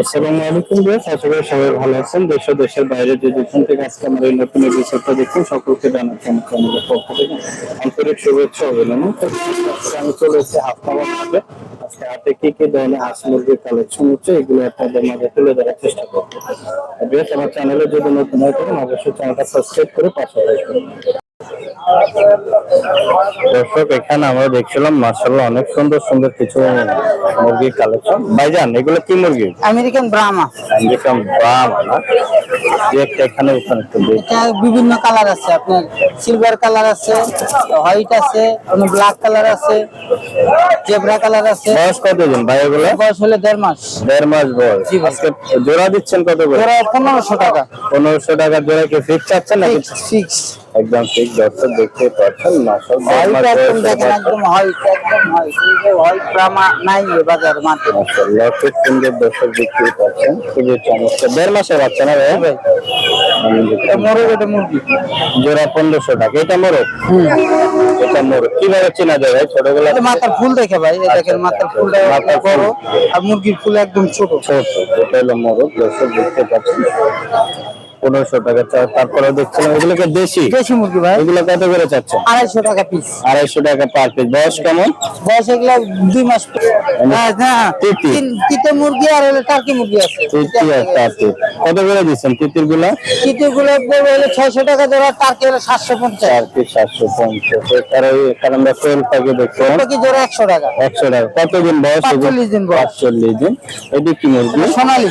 আসসালামু আলাইকুম ভাই আশা করি সবাই ভালো আছেন। দেশ দেশের বাইরে যে যেখান থেকে আজকে আমার এই নতুন এপিসোডটা দেখুন সকলকে জানাচ্ছি আমার চ্যানেলের পক্ষ থেকে আন্তরিক শুভেচ্ছা অভিনন্দন। আমি চলে এসেছি হাফনাবাদ হাটে আজকে হাটে কি কি ধরনের হাঁস মুরগির কালেকশন হচ্ছে, এগুলো আপনাদের মাঝে তুলে ধরার চেষ্টা করব। বেশ আমার চ্যানেলে যদি নতুন হয়ে থাকেন, অবশ্যই চ্যানেলটা সাবস্ক্রাইব করে পাশে থাকবেন। দর্শক এখানে আমরা দেখছিলাম মার্শাল্লাহ অনেক সুন্দর সুন্দর কিছু মুরগির কালেকশন ভাইজান এগুলো কি মুরগি? আমেরিকান ব্রাহ্মা। আমেরিকান একটা এখানে ওখানে এটা বিভিন্ন কালার আছে আপনার সিলভার কালার আছে হোয়াইট আছে ব্ল্যাক কালার আছে জেব্রা কালার আছে। বয়স কতদিন ভাই এগুলো? বয়স হলে দেড় মাস। দেড় মাস বয়স। জি আজকে জোড়া দিচ্ছেন কত করে? ওরা পনেরোশো টাকা। পনেরোশো টাকা জোড়া কি ফিক্স চাচ্ছেন নাকি? ফিক্স একদম ঠিক দর্শক দেখতে পাচ্ছেন মাসল সুন্দর দর্শক দেখতে পাচ্ছেন খুবই চমৎকার। দেড় মাসের বাচ্চা না ভাই ভাই মোরগ এটা মুরগি। জোড়া পনেরোশো টাকা এটা মোরগ? এটা মোরগ। কীভাবে চেনা যায় ভাই? মাথার ফুল দেখে ভাই এই দেখেন মাথার ফুলটা মাথার বড়। আর মুরগির ফুল একদম ছোট ছোট। এটা হলো মোরগ দর্শক দেখতে পাচ্ছেন। পনেরোশো টাকা তারপরে দেখছিলাম এগুলোকে দেশি। দেশি মুরগি ভাই। এগুলো কত করে চাচ্ছেন? আড়াইশো টাকা পিস আড়াইশো টাকা পার পিস বয়স কেমন? বয়স এগুলা দুই মাস হ্যাঁ হ্যাঁ তিতি। মুরগি আর হলো টার্কি মুরগি আছে। তিতি আর টার্কি। কত করে দিচ্ছেন তিতিরগুলা তিতে গুলো হলো ছয়শো টাকা জোড়া টার্কি হলো সাতশো পঞ্চাশ। টার্কি সাতশো পঞ্চাশ। এছাড়া এখানে আমরা সেল পাখি দেখছিলাম কি জোড়া একশো টাকা। একশো টাকা। কতদিন বয়স পাঁচচল্লিশ দিন। পাঁচচল্লিশ দিন। এটি কি মুরগি? সোনালি।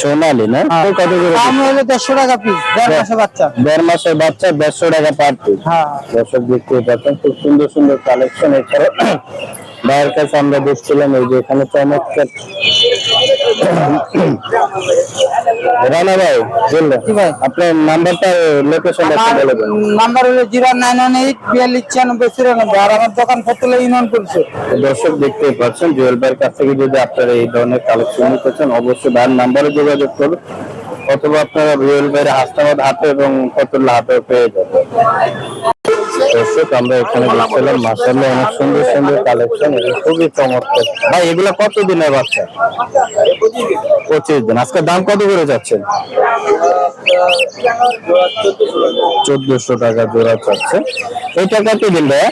সোনালি না? তো কত করে দাম হলো দেড়শো টাকা। পিস দেড় মাসে বাচ্চা। দেড় মাসের বাচ্চা দেড়শো টাকা পার পিস হ্যাঁ। দর্শক দেখতে পাচ্ছেন খুব সুন্দর সুন্দর কালেকশন এছাড়া ভাইয়ের কাছে আমরা দেখছিলাম এই যে এখানে চমৎকার। রানা ভাই বললেন আপনার নাম্বারটা লোকেশনটা একটু নাম্বার হলো জিরো নাইন ওয়ান এইট বিয়াল্লিশ ছিয়ানব্বই চুরানব্বই। আর আমার দোকান ফতুল্লা ইউনিয়ন পরিষদ। দর্শক দেখতে পাচ্ছেন জুয়েল ভাইয়ের কাছ থেকে যদি আপনারা এই ধরনের কালেকশন নিতে চান অবশ্যই ভাইয়ের নাম্বারে যোগাযোগ করুন। অথবা আপনারা জুয়েল ভাইয়ের হাসনাবাদ হাটে এবং ফতুল্লা হাটে পেয়ে যাবেন। দর্শক, আমরা এখানে দেখছিলাম মাসাল্লাহ অনেক সুন্দর সুন্দর কালেকশন খুবই চমৎকার। ভাই, এগুলো কত দিনের বাচ্চা? পঁচিশ দিন। আজকে দাম কত করে যাচ্ছেন? চোদ্দশো টাকা জোড়া চাচ্ছে এটা কত দিন, ভাইয়া?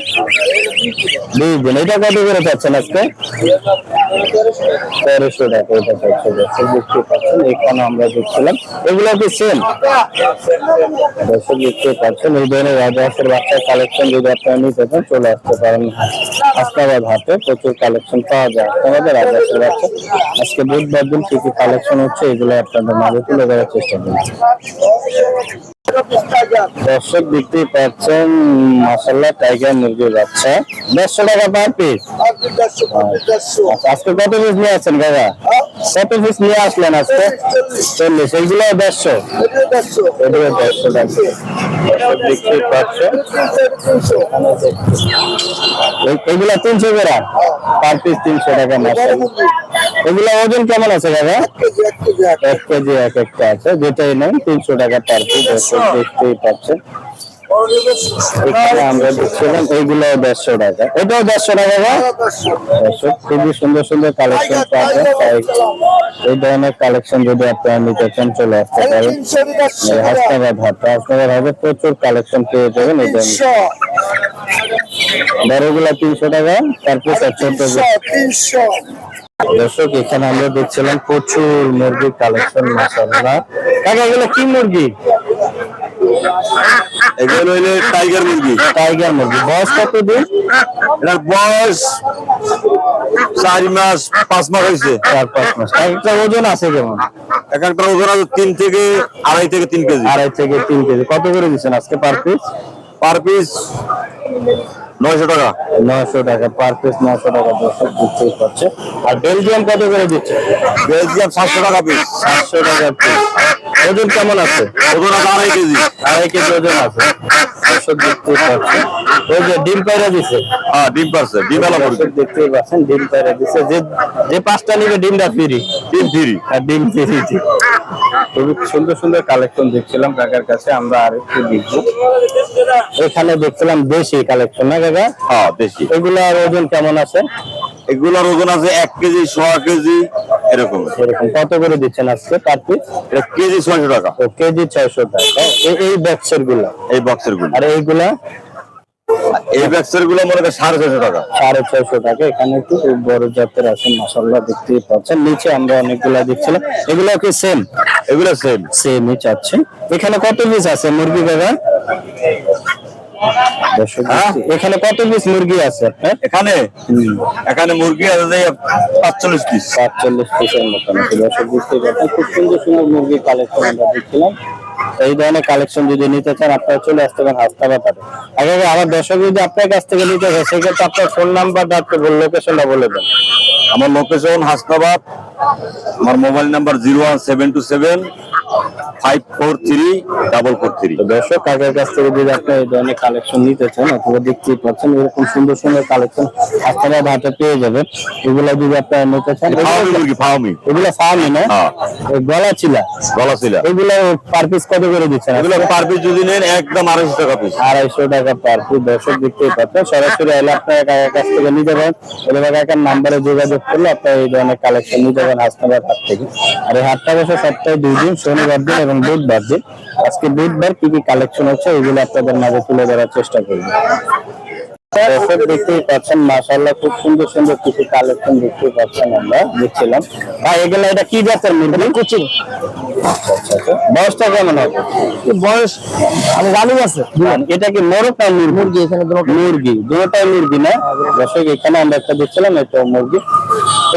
দুই দিন। এটা কত করে চাচ্ছেন আজকে? তেরোশো টাকা, এটা চাচ্ছে দর্শক দেখতে পাচ্ছেন এখানে আমরা দেখছিলাম। এগুলো কি সেম দর্শক দেখতে পাচ্ছেন এই ধরনের রাজহাঁসের বাচ্চার কালেকশন যদি আপনারা নিতে চান, চলে আসতে পারেন হাসনাবাদ হাটে, প্রচুর কালেকশন পাওয়া যায় হাসনাবাদে রাজহাঁসের বাচ্চা। আজকে বুধবার দিন কি কি কালেকশন হচ্ছে, এগুলো আপনাদের মাঝে তুলে দেওয়ার চেষ্টা করছি দর্শক দেখতেই পাচ্ছেন মাসাল্লাহ টাইগার মুরগির বাচ্চা। দেড়শো টাকা পার পিস আজকে কত পিস নিয়ে আসছেন কাকা কত পিস নিয়ে আসলেন আজকে? চল্লিশ এইগুলো দেড়শো এগুলো দেড়শো এগুলো তিনশো করে? পার পিস তিনশো টাকা এগুলো ওজন কেমন আছে কাকা এক কেজি এক একটা। আছে যেটাই নেন তিনশো টাকা পার পিস দেখতেই পাচ্ছেন। এখানে আমরা দেখছিলাম এইগুলো দেড়শো টাকা। এটাও দেড়শো টাকা বা খুবই সুন্দর সুন্দর কালেকশন পাবেন। তাই এই ধরনের কালেকশন যদি আপনারা নিতে চান চলে আসতে পারেন। হাসনাবাদ হাট। হাসনাবাদ হাটে প্রচুর কালেকশন পেয়ে যাবেন এই ধরনের। বড়গুলা তিনশো টাকা তারপর ছোট দর্শক এখানে আমরা দেখছিলাম প্রচুর মুরগির কালেকশন মাসাল্লাহ কাকা এগুলো কি মুরগি? এগুলো হইলে টাইগার মুরগি। টাইগার মুরগি। বয়স কত দিন? এটার বয়স চার মাস পাঁচ মাস হয়েছে। চার পাঁচ মাস। একটা ওজন আছে কেমন? এক একটা ওজন আছে তিন থেকে আড়াই থেকে তিন কেজি। আড়াই থেকে তিন কেজি। কত করে দিচ্ছেন আজকে পার পিস পার পিস নয়শো টাকা। নয়শো টাকা। পার পিস নয়শো টাকা। দর্শক পারছে আর বেলজিয়াম কত করে দিচ্ছে? বেলজিয়াম সাতশো টাকা পিস সাতশো টাকা পিস ওজন কেমন আছে? ওজন আড়াই কেজি। আড়াই কেজি ওজন আছে। দর্শক দেখতেই ওই যে ডিম পায়রা দিছে। হ্যাঁ ডিম পারছে ডিম এলা মুরগি। দর্শক পাচ্ছেন ডিম পায়রা দিছে। যে যে পাঁচটা নিবে ডিমটা ফ্রি। ডিম ফ্রি। আর ডিম পেয়েছি খুবই সুন্দর সুন্দর কালেকশন দেখছিলাম কাকার কাছে। আমরা আর একটু দেখব। এখানে দেখছিলাম দেশি কালেকশন না কাকা? হ্যাঁ বেশি এগুলার ওজন কেমন আছে? এগুলোর ওজন আছে এক কেজি সোয়া কেজি এরকম। এরকম। কত করে দিচ্ছেন আজকে পার পিস এটা কেজি ছয়শো টাকা। ও কেজি ছয়শো টাকা। এই- বক্সেরগুলা? এই বক্সেরগুলো। আর এইগুলা? এই বক্সেরগুলো মনে করেন সাড়ে ছয়শো টাকা। সাড়ে ছয়শো টাকা। এখানে একটু বড় জাতের আছে মাসাল্লাহ দেখতেই পাচ্ছেন। নিচে আমরা অনেকগুলা দেখছিলাম এগুলো কি সেম এগুলো সেম সেমই চাচ্ছে। এখানে কত পিস আছে মুরগি? দেখছি, এখানে কত পিস মুরগি আছে? আপনার এখানে? এখানে মুরগি আছে পাঁচচল্লিশ পিস সাতচল্লিশ পিসের মতন। দর্শক দেখতেই পাচ্ছেন খুব সুন্দর সুন্দর মুরগি কালেকশন আমরা দেখছিলাম। এই ধরনের কালেকশন যদি নিতে চান আপনারা চলে আসতে পারেন হাসপাতালে আগে আগে আমার দর্শক যদি আপনার কাছ থেকে নিতে চায় সেক্ষেত্রে আপনার ফোন নাম্বারটা একটু লোকেশনটা বলে দেন। আমার লোকেশন হাসনাবাদ আমার mobile number zero one seven two seven five four three double four three দর্শক কাকের কাছ থেকে যদি আপনি এই ধরনের কালেকশন নিতে চান অথবা দেখতেই পাচ্ছেন এরকম সুন্দর সুন্দর কালেকশন আপনারা পেয়ে যাবেন। এগুলো যদি আপনারা নিতে চান এগুলো না? হ্যাঁ। গলা গলা ছিল এগুলো পার পিস কত করে দিচ্ছেন? এগুলো পার পিস যদি নেন একদম আড়াইশো টাকা পিস আড়াইশো টাকা পার পিস দর্শক দেখতেই পাচ্ছেন। সরাসরি এলে আপনার কাকার কাছ থেকে নিতে পারেন। এবার কাকার নাম্বারে যোগাযোগ করলে আপনার এই ধরনের কালেকশন নিতে পারেন হাসনাবাদ হাট থেকে। আর এই হাটটা বসে সপ্তাহে দুই দিন শনিবার দিন এবং বুধবার দিন। আজকে বুধবার কি কি কালেকশন হচ্ছে এগুলো আপনাদের মাঝে তুলে ধরার চেষ্টা করব। দর্শক দেখতেই পাচ্ছেন মাশাআল্লাহ খুব সুন্দর সুন্দর কিছু কালেকশন দেখতে পাচ্ছেন আমরা দেখছিলাম। ভাই এগুলো এটা কি জাতের মুরগি কুচি। আচ্ছা বয়সটা কেমন হবে? বয়স আমি রানিং আছে এটা কি মোরগ না মুরগি এখানে মুরগি দুটোটাই মুরগি না? দর্শক এখানে আমরা একটা দেখছিলাম এটা মুরগি।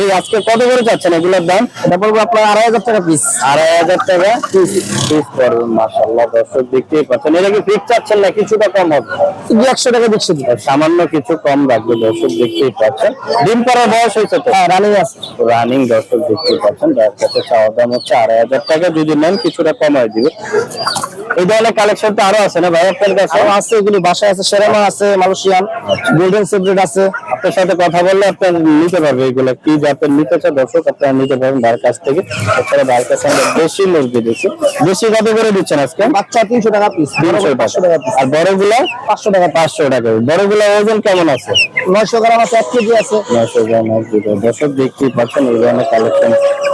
এই আজকে কত করে চাচ্ছেন এগুলোর দাম? এটা বলব আপনার আড়াই হাজার টাকা পিস আড়াই হাজার টাকা পিস পিস পড়বে মাশাআল্লাহ দর্শক দেখতেই পাচ্ছেন। এটা কি চাচ্ছেন না কিছুটা কম হবে? একশো টাকা দিচ্ছি। সামান্য কিছু কম রাখবে দর্শক দেখতেই পাচ্ছেন। ডিম করার বয়স হয়েছে তো? রানিং আছে। রানিং দর্শক দেখতেই পাচ্ছেন। যার কাছে চাওয়া দাম হচ্ছে আড়াই হাজার টাকা। যদি নেন কিছুটা কমায় দিবে এই ধরনের কালেকশন তো আরও আছে না ভাই আপনার কাছে? আছে এগুলি বাসায় আছে সেরামা আছে মালয়েশিয়ান গোল্ডেন সেপারেট আছে। আপনার সাথে কথা বললে আপনার নিতে পারবে এগুলো। কি নিতে দর্শক আপনারা নিতে ভাইয়ের কাছ থেকে। ভাইয়ের কাছে আমরা দেশি মুরগি দেশি কত করে দিচ্ছেন আজকে? বাচ্চা তিনশো টাকা পিস তিনশো টাকা। আর বড়গুলো? পাঁচশো টাকা পাঁচশো টাকা বড়গুলো ওজন কেমন আছে? নয়শো গ্রাম আছে এক কেজি আছে। নয়শো গ্রাম এক কেজি দর্শক দেখতেই পাচ্ছেন এই ধরনের কালেকশন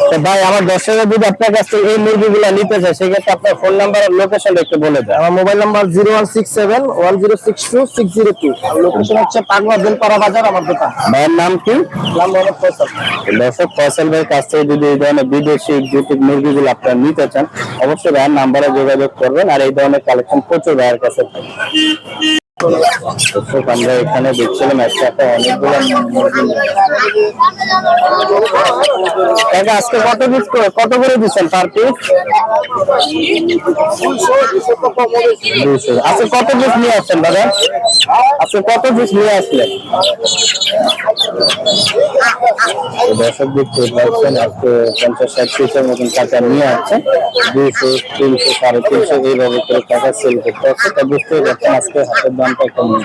তো ভাই আমার দর্শকের যদি আপনার কাছ থেকে এই মুরগিগুলো নিতে চায় সেক্ষেত্রে আপনার ফোন নাম্বার আর লোকেশন একটু বলে দেন। আমার mobile number zero one six seven one zero six two six zero two. Location হচ্ছে পাগলা বেলপাড়া বাজার আমার দোকান। ভাইয়ের নাম কি? নাম মোহাম্মদ ফয়সাল। দর্শক, ফয়সাল ভাইয়ের কাছ থেকে যদি এই ধরনের বিদেশি এক্সোটিক মুরগিগুলো আপনারা নিতে চান, অবশ্যই ভাইয়ের নাম্বারে যোগাযোগ করবেন আর এই ধরনের কালেকশন প্রচুর ভাইয়ের কাছে আমরা এখানে দেখছিলাম একসাথে অনেকগুলো আজকে কত পিস কত করে দিচ্ছেন পার পিস আজকে কত পিস নিয়ে আসছেন, দাদা? আজকে কত পিস নিয়ে আসলেন? দর্শক আজকে পঞ্চাশ ষাট পিসের মতন নিয়ে দুইশো, তিনশো, সাড়ে তিনশো এইভাবে করে টাকা সেল করতে হচ্ছে। তা বুঝতেই পারছেন আজকে হাতের দামটা কমে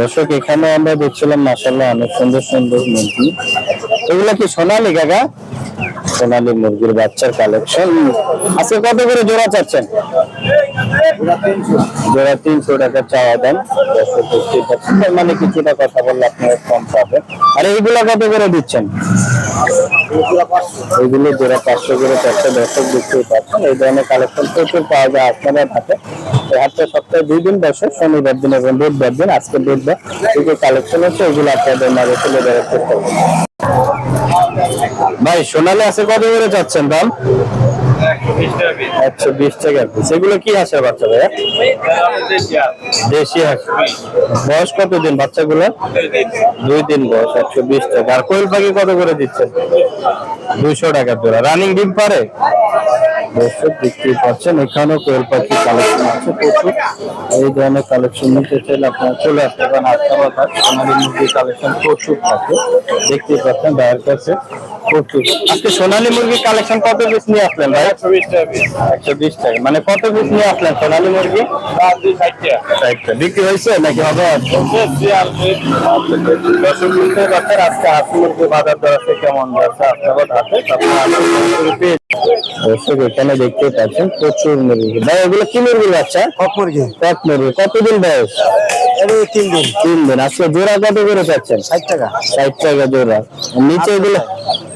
দর্শক, এখানে আমরা দেখছিলাম মাসাল্লাহ অনেক সুন্দর সুন্দর মুরগি। এগুলা কি সোনালি, কাকা? সোনালি মুরগির বাচ্চার কালেকশন আজকে কত করে জোড়া চাচ্ছেন? জোড়া তিনশো টাকা চাওয়া দেন মানে কিছুটা কথা বললে আপনারা কম পাবেন। আর এইগুলা কত করে দিচ্ছেন? এইগুলো জোড়া পাঁচশো করে চারশো দর্শক দেখতেই পাচ্ছেন এই ধরনের কালেকশন প্রচুর পাওয়া যায় আপনাদের হাতে। হাটটা সপ্তাহে দুই দিন বসে, শনিবার দিন এবং বুধবার দিন। আজকে বুধবার এই যে কালেকশন হচ্ছে ওগুলো আপনাদের মাঝে তুলে ধরার চেষ্টা ভাই, সোনালি আছে কত করে চাচ্ছেন দাম? একশো বিশ টাকা পিস এগুলো কি হাঁসের বাচ্চা ভাইয়া? দেশি হাঁস। বয়স কত দিন বাচ্চাগুলো? দুই দিন বয়স, একশো বিশ টাকা। আর কোয়েল পাখি কত করে দিচ্ছেন দুইশো টাকা জোড়া। রানিং ডিম পারে? দর্শক দেখতেই পাচ্ছেন, এখানেও কোয়েল পাখি কালেকশন আছে প্রচুর। এই ধরনের কালেকশন নিতে চাইলে আপনারা চলে আসতে পারেন আস্তাবাদ হাট সোনালী মুরগির কালেকশন প্রচুর থাকে। দেখতেই পাচ্ছেন, ভাইয়ের কাছে প্রচুর আজকে সোনালী মুরগির কালেকশন কত পিস নিয়ে আসলেন ভাই? একশো বিশ টাকা। মানে কত পিস নিয়ে আসলেন সোনালী মুরগি? ষাটটা বিক্রি হয়েছে নাকি হবে? আজকে হাসি মুরগি বাজার দর আছে কেমন আপনারা দর্শক এখানে দেখতে পাচ্ছেন প্রচুর মুরগি। ভাই এগুলো কি মুরগি বাচ্চা? কক মুরগি। কক মুরগি। কতদিন বয়স? তিন দিন তিন দিন আজকে জোড়া কত করে চাচ্ছেন? ষাট টাকা। ষাট টাকা জোড়া। নিচে এগুলো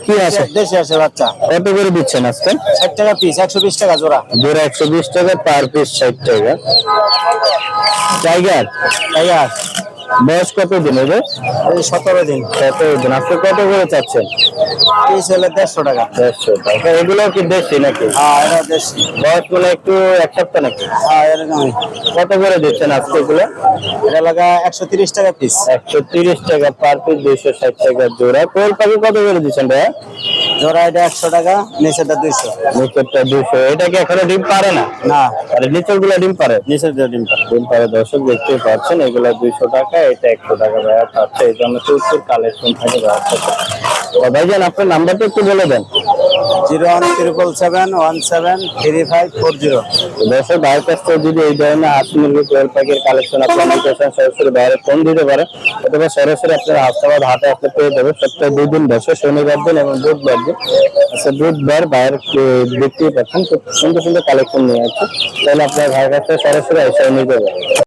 কি আছে? দেশি আছে বাচ্চা। কত করে দিচ্ছেন আজকে? ষাট টাকা পিস একশো বিশ টাকা জোড়া। জোড়া একশো বিশ টাকা পার পিস ষাট টাকা। টাইগার টাইগার বয়স কত দিন এদের এই সতেরো দিন। কত দিন। আপনি কত করে চাচ্ছেন? পিস হলে দেড়শো টাকা। দেড়শো টাকা। এগুলো কি দেশি নাকি? হ্যাঁ এটা দেশি। বয়স মানে একটু এক সপ্তাহ নাকি? হ্যাঁ এরকমই। কত করে দিচ্ছেন আজকে এগুলো? এটা লাগা একশো তিরিশ টাকা পিস একশো তিরিশ টাকা পার পিস দুইশো ষাট টাকা জোড়া। কোয়েল পাখি কত করে দিচ্ছেন ভাইয়া? জোড়া এটা একশো টাকা নিচেরটা দুইশো। নিচেরটা দুইশো। এটা কি এখনও ডিম পারে না? না। আর নিচেরগুলো ডিম পারে? নিচেরগুলো ডিম পারে। ডিম পারে দর্শক দেখতেই পাচ্ছেন এগুলো দুইশো টাকা এটা একশো টাকা ভাইয়া পাচ্ছে। এই জন্য প্রচুর কালেকশন থাকে ভাইয়া। ভাইজান আপনার নাম্বারটা একটু বলে দেন। Zero one triple seven one seven three five four zero. দর্শক ভাইয়ের কাছ যদি এই ধরনের হাঁস মুরগি কোয়েল পাখির কালেকশন আপনার নিতে চান, সরাসরি বাইরে ফোন দিতে পারে। অথবা সরাসরি আপনার হাসপাতাল হাটে আসলে পেয়ে যাবে সপ্তাহে দুই দিন বসে, শনিবার দিন এবং বুধবার দিন। আচ্ছা বুধবার বাইরের দেখতেই পাচ্ছেন খুব সুন্দর সুন্দর কালেকশন নিয়ে আছে তাহলে আপনার ভাইয়ের কাছ থেকে সরাসরি এসে নিতে পারে